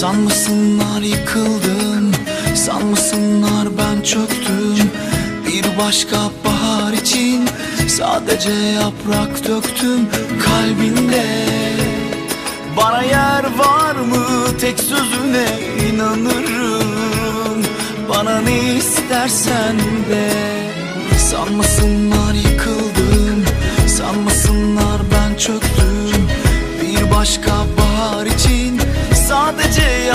Sanmasınlar yıkıldım Sanmasınlar ben çöktüm. Bir başka bahar için Sadece yaprak döktüm kalbinde Bana yer var mı tek sözüne inanırım. Bana ne istersen de. Sanmasınlar yıkıldım Sanmasınlar ben çöktüm. Bir başka Sadece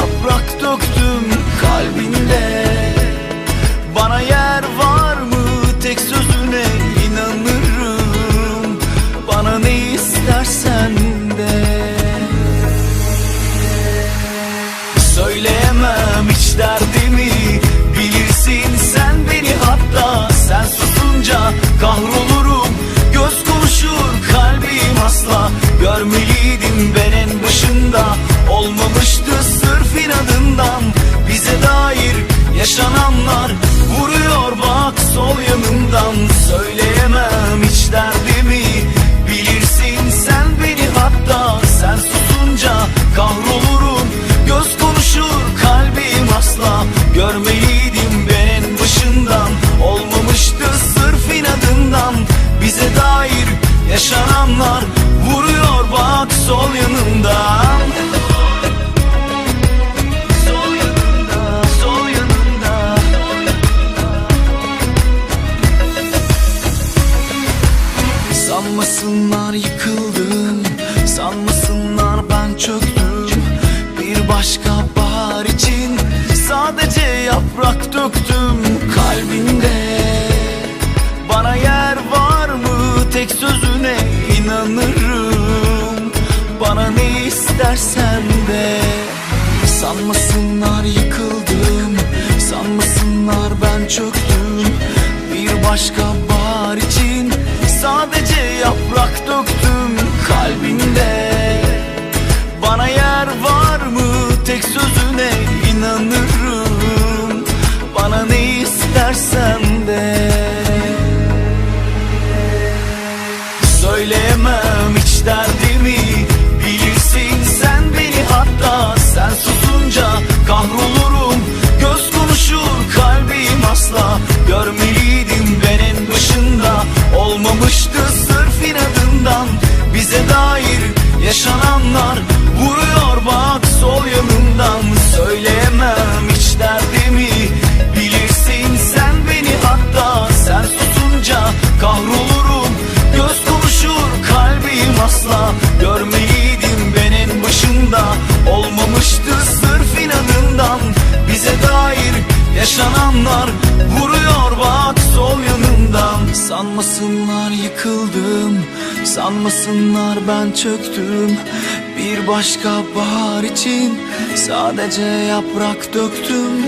yaşananlar Vuruyor bak sol yanımdan. Söyleyemem hiç derdimi. Bilirsin sen beni hatta. Sen susunca kahrolurum. Göz konuşur kalbim asla. Görmeliydim ben en başından. Olmamıştı sırf inadından. Bize dair yaşananlar Vuruyor bak sol yanımdan Sanmasınlar yıkıldım Sanmasınlar ben çöktüm. Bir başka bahar için Sadece yaprak döktüm kalbinde. Bana yer var mı? Tek sözüne inanırım. Bana ne istersen de. Sanmasınlar yıkıldım Sanmasınlar ben çöktüm. Bir başka yaşananlar Vuruyor bak sol yanımdan Sanmasınlar yıkıldım Sanmasınlar ben çöktüm. Bir başka bahar için Sadece yaprak döktüm